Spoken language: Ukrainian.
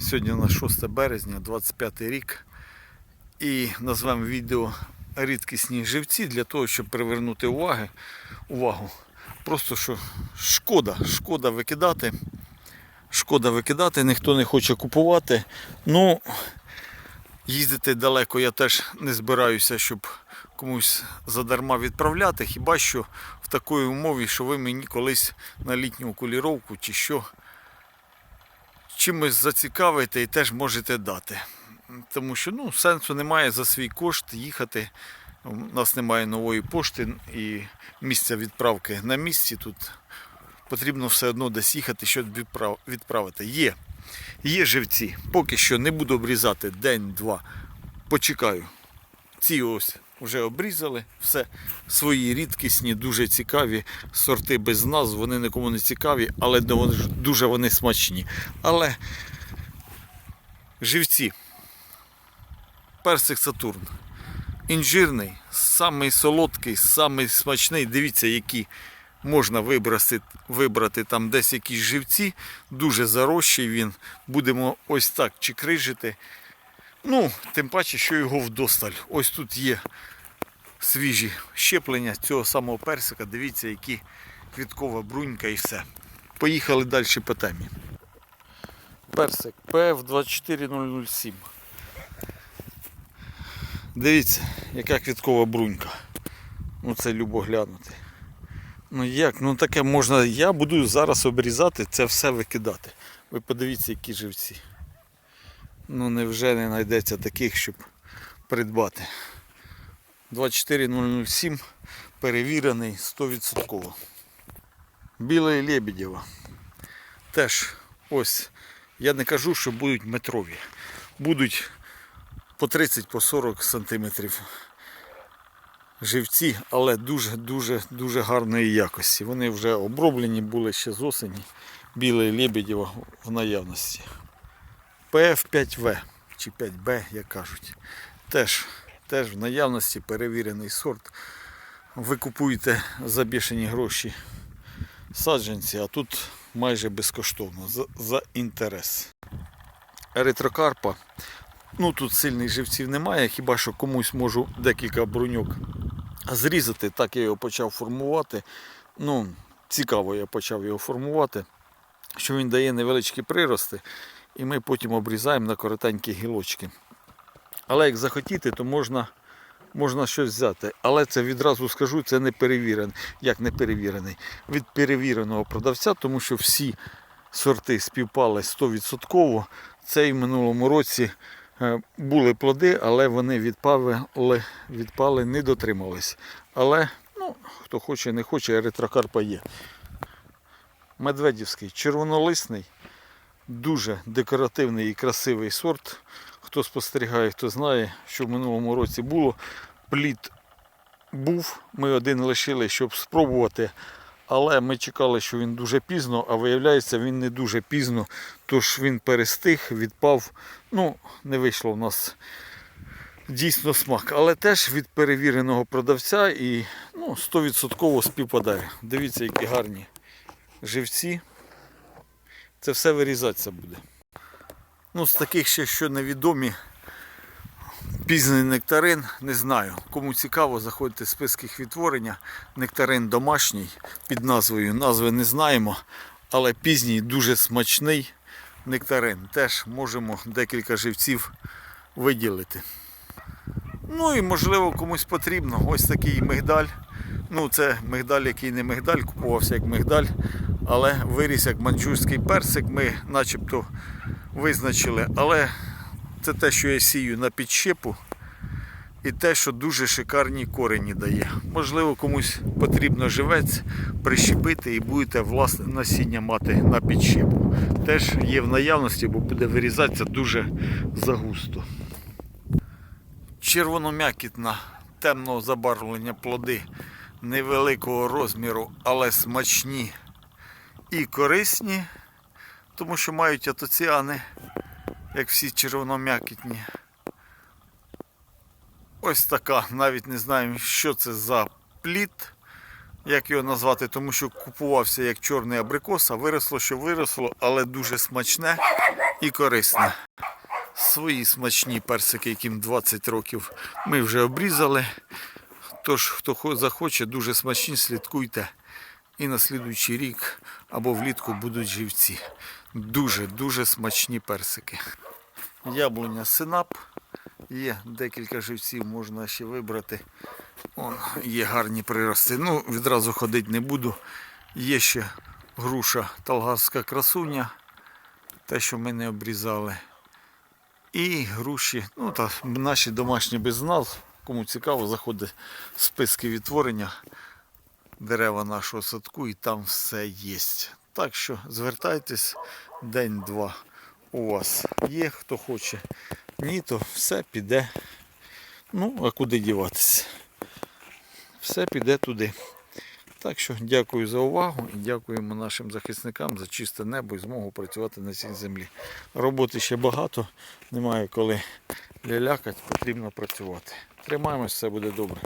Сьогодні на 6 березня, 25 рік. І назвемо відео рідкісні живці для того, щоб привернути уваги, увагу. Просто що шкода, шкода викидати. Шкода викидати, ніхто не хоче купувати. Ну, їздити далеко я теж не збираюся, щоб комусь задарма відправляти. Хіба що в такій умові, що ви мені колись на літню куліровку чи що чимось зацікавите і теж можете дати. Тому що ну, сенсу немає за свій кошт їхати. У нас немає нової пошти і місця відправки на місці. Тут потрібно все одно десь їхати, щоб відправити. Є. Є живці. Поки що не буду обрізати день-два. Почекаю. Ці ось вже обрізали. Все свої рідкісні, дуже цікаві сорти без назв. Вони нікому не цікаві, але дуже вони смачні. Але живці. Персик Сатурн. Інжирний, самий солодкий, самий смачний. Дивіться, які можна вибрати, вибрати там десь якісь живці. Дуже зарощий він. Будемо ось так чикрижити. Ну, тим паче, що його вдосталь. Ось тут є свіжі щеплення цього самого персика. Дивіться, які квіткова брунька і все. Поїхали далі по темі. Персик ПФ 24007. Дивіться, яка квіткова брунька. Ну це любо глянути. Ну як, ну таке можна. Я буду зараз обрізати, це все викидати. Ви подивіться, які живці. Ну невже не знайдеться таких, щоб придбати. 24007 перевірений 100%. Білий Лебедєва. Теж ось. Я не кажу, що будуть метрові. Будуть по 30 по 40 сантиметрів живці, але дуже дуже гарної якості. Вони вже оброблені були ще з осені. Білий Лебедєва в наявності. ПФ5В чи 5Б, як кажуть. Теж, теж в наявності перевірений сорт. Ви купуєте за бішені гроші саджанці, а тут майже безкоштовно за, за інтерес. Еритрокарпа. Ну тут сильних живців немає, хіба що комусь можу декілька бруньок зрізати. Так я його почав формувати. Ну, цікаво я почав його формувати, що він дає невеличкі прирости, і ми потім обрізаємо на коротенькі гілочки. Але як захотіти, то можна, можна щось взяти. Але це відразу скажу, це не перевірений. Як не перевірений? Від перевіреного продавця, тому що всі сорти співпали 100%. Це і в минулому році е, були плоди, але вони відпали, відпали не дотримались. Але ну, хто хоче, не хоче, еритрокарпа є. Медведівський, червонолисний, дуже декоративний і красивий сорт. Хто спостерігає, хто знає, що в минулому році було. Плід був, ми один лишили, щоб спробувати. Але ми чекали, що він дуже пізно, а виявляється, він не дуже пізно. Тож він перестиг, відпав. Ну, не вийшло в нас дійсно смак. Але теж від перевіреного продавця і ну, 100% співпадає. Дивіться, які гарні живці. Це все вирізатися буде. Ну, з таких ще, що невідомі, пізній нектарин, не знаю. Кому цікаво, заходьте в списки відтворення. Нектарин домашній під назвою. Назви не знаємо, але пізній дуже смачний нектарин. Теж можемо декілька живців виділити. Ну і можливо комусь потрібно. Ось такий мигдаль. Ну, це мигдаль, який не мигдаль, купувався як мигдаль, але виріс як манчжурський персик. Ми начебто визначили. Але це те, що я сію на підщепу. І те, що дуже шикарні корені дає. Можливо, комусь потрібно живець прищепити і будете власне насіння мати на підщепу. Теж є в наявності, бо буде вирізатися дуже загусто. Червоном'якітна темного забарвлення плоди невеликого розміру, але смачні і корисні, тому що мають атоціани, як всі червоном'якітні. Ось така, навіть не знаю, що це за плід, як його назвати, тому що купувався як чорний абрикос, а виросло, що виросло, але дуже смачне. і корисне. Свої смачні персики, яким 20 років, ми вже обрізали. Тож, хто захоче, дуже смачні, слідкуйте. І на слідуючий рік або влітку будуть живці. Дуже-дуже смачні персики. Яблуня синап. Є декілька живців, можна ще вибрати. Вон, є гарні прирости. Ну, відразу ходити не буду. Є ще груша талгарська красуня, те, що ми не обрізали. І груші, ну та наші домашні без назв. Кому цікаво, заходить в списки відтворення дерева нашого садку і там все є. Так що звертайтесь день-два у вас є, хто хоче. Ні, то все піде. Ну, а куди діватися? Все піде туди. Так що дякую за увагу і дякуємо нашим захисникам за чисте небо і змогу працювати на цій землі. Роботи ще багато, немає коли лялякати, потрібно працювати. Тримаємось, все буде добре.